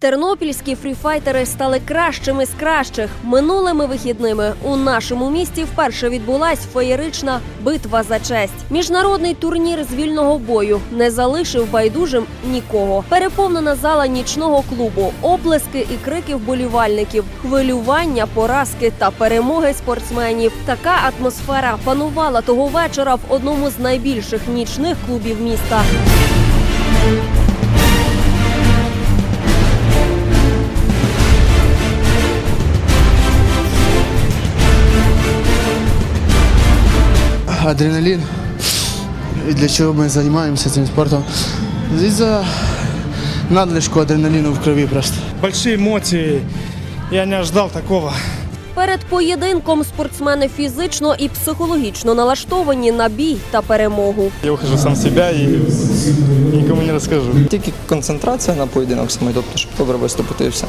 Тернопільські фріфайтери стали кращими з кращих. Минулими вихідними у нашому місті вперше відбулась феєрична битва за честь. Міжнародний турнір з вільного бою не залишив байдужим нікого. Переповнена зала нічного клубу, оплески і крики вболівальників, хвилювання, поразки та перемоги спортсменів. Така атмосфера панувала того вечора в одному з найбільших нічних клубів міста. адреналин. И для чего мы занимаемся этим спортом? Из-за надлишку адреналина в крови просто. большие эмоции. Я не ожидал такого. Перед поєдинком спортсмени фізично і психологічно налаштовані на бій та перемогу. Я выхожу сам себя и никому не расскажу. Тільки концентрація на поєдинок самий, тобто, щоб добре виступити і все.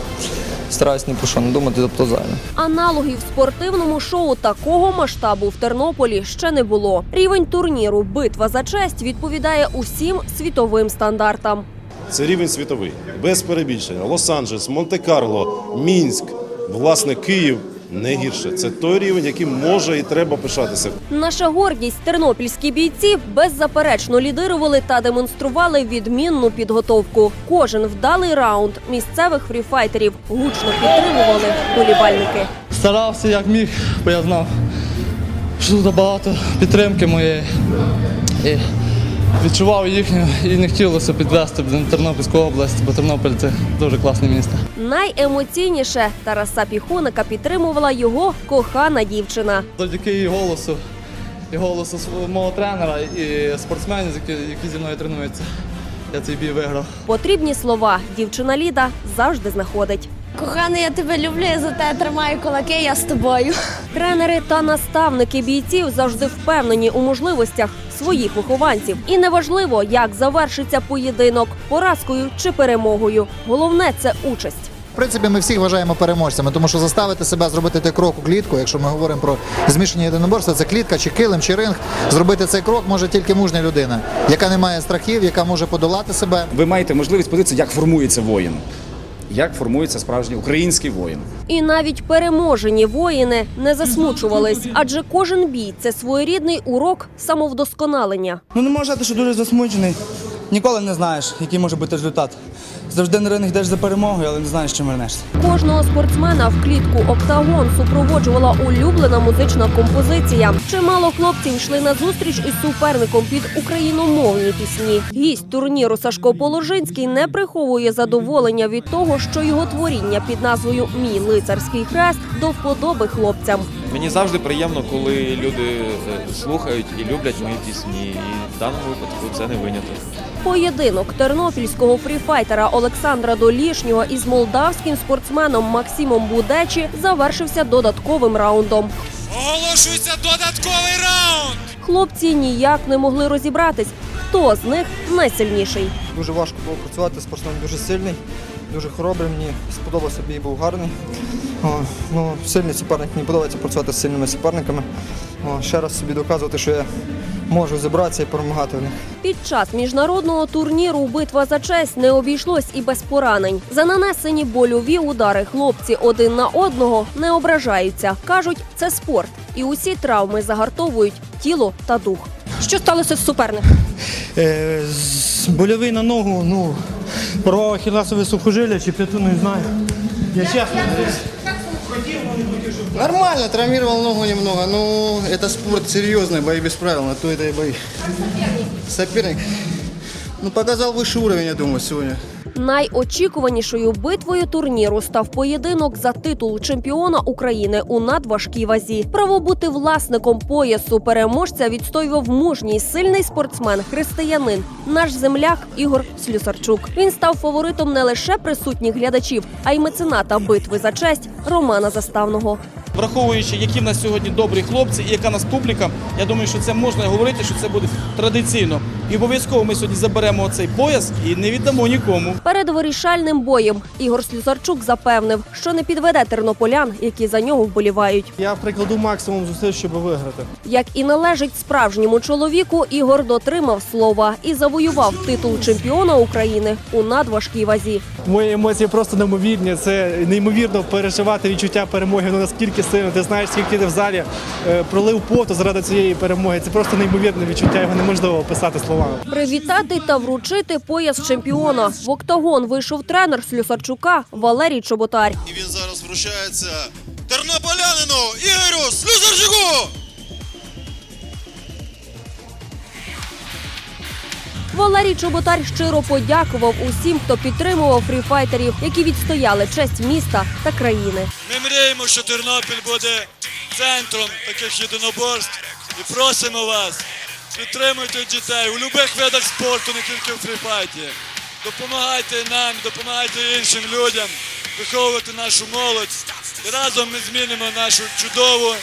Стараюсь ні про що не думати, тобто зайве. Аналогів спортивному шоу такого масштабу в Тернополі ще не було. Рівень турніру Битва за честь відповідає усім світовим стандартам. Це рівень світовий, без перебільшення. Лос-Анджелес, Монте-Карло, Мінськ, власне, Київ не гірше. Це той рівень, яким може і треба пишатися. Наша гордість тернопільські бійці беззаперечно лідирували та демонстрували відмінну підготовку. Кожен вдалий раунд місцевих фріфайтерів гучно підтримували болівальники. Старався як міг, бо я знав, що тут багато підтримки моєї. І відчував їхню і не хотілося підвести до Тернопільську область, бо Тернопіль це дуже класне місто. Найемоційніше Тараса Піхоника підтримувала його кохана дівчина. Завдяки її голосу, і голосу мого тренера і спортсменів, які, які зі мною тренуються. Я цей бій виграв. Потрібні слова дівчина Ліда завжди знаходить. Коханий, я тебе люблю, я за тебе тримаю кулаки, я з тобою. Тренери та наставники бійців завжди впевнені у можливостях своїх вихованців. І неважливо, як завершиться поєдинок поразкою чи перемогою. Головне це участь. В принципі, ми всіх вважаємо переможцями, тому що заставити себе зробити той крок у клітку, якщо ми говоримо про змішані єдиноборства, це клітка чи килим, чи ринг. Зробити цей крок може тільки мужня людина, яка не має страхів, яка може подолати себе. ви маєте можливість подивитися, як формується воїн, як формується справжній український воїн. І навіть переможені воїни не засмучувались, адже кожен бій це своєрідний урок самовдосконалення. Ну не можна, сказати, що дуже засмучений. Ніколи не знаєш, який може бути результат. Завжди на ринок йдеш за перемогою, але не знаєш, чим вернешся. Кожного спортсмена в клітку Октагон супроводжувала улюблена музична композиція. Чимало хлопців йшли на зустріч із суперником під україномовні пісні. Гість турніру Сашко Положинський не приховує задоволення від того, що його творіння під назвою Мій лицарський хрест до вподоби хлопцям. Мені завжди приємно, коли люди е, слухають і люблять мої пісні. І в даному випадку це не виняток. Поєдинок тернопільського фріфайтера Олександра Долішнього із молдавським спортсменом Максимом Будечі завершився додатковим раундом. Оголошується додатковий раунд. Хлопці ніяк не могли розібратись, хто з них найсильніший. Дуже важко було працювати, спортсмен дуже сильний, дуже хоробрий. Мені сподобався бій, був гарний. О, ну, сильний суперник, мені подобається працювати з сильними суперниками. О, ще раз собі доказувати, що я можу зібратися і перемагати в них. Під час міжнародного турніру битва за честь не обійшлось і без поранень. За нанесені больові удари хлопці один на одного не ображаються. кажуть, це спорт, і усі травми загартовують тіло та дух. Що сталося з суперником? Е, з- больовий на ногу, ну, порвав ахіласове сухожилля чи п'яту, не знаю. Я чесно. Нормально, травмировал ногу немного. Ну, это спорт серьезный, бои без правил, на то это и бои. Соперник. Ну, показал высший уровень, я думаю, сегодня. Найочікуванішою битвою турніру став поєдинок за титул чемпіона України у надважкій вазі. Право бути власником поясу переможця відстоював мужній сильний спортсмен, християнин, наш земляк Ігор Слюсарчук. Він став фаворитом не лише присутніх глядачів, а й мецената битви за честь Романа Заставного. враховуючи, які в нас сьогодні добрі хлопці і яка нас публіка, я думаю, що це можна говорити, що це буде традиційно. І обов'язково ми сьогодні заберемо цей пояс і не віддамо нікому. Перед вирішальним боєм Ігор Слюсарчук запевнив, що не підведе тернополян, які за нього вболівають. Я прикладу максимум зусиль, щоб виграти. Як і належить справжньому чоловіку, Ігор дотримав слова і завоював титул чемпіона України у надважкій вазі. Мої емоції просто неймовірні. Це неймовірно переживати відчуття перемоги. Ну наскільки сильно ти знаєш, скільки ти в залі е, пролив поту заради цієї перемоги. Це просто неймовірне відчуття. Його неможливо описати словами. Привітати та вручити пояс чемпіона. В октагон вийшов тренер Слюсарчука Валерій Чоботар. І він зараз вручається тернополянину Ігорю Слюсарчуку! Валерій Чоботар щиро подякував усім, хто підтримував фріфайтерів, які відстояли честь міста та країни. Ми мріємо, що Тернопіль буде центром таких єдиноборств і просимо вас, підтримуйте дітей у будь-яких видах спорту, не тільки в фріфайті. Допомагайте нам, допомагайте іншим людям виховувати нашу молодь. І разом ми змінимо нашу чудову,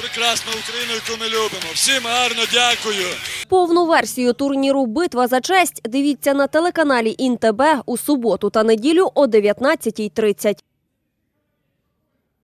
прекрасну Україну, яку ми любимо. Всім гарно дякую. Повну версію турніру Битва за честь дивіться на телеканалі Інтебе у суботу та неділю о 19.30.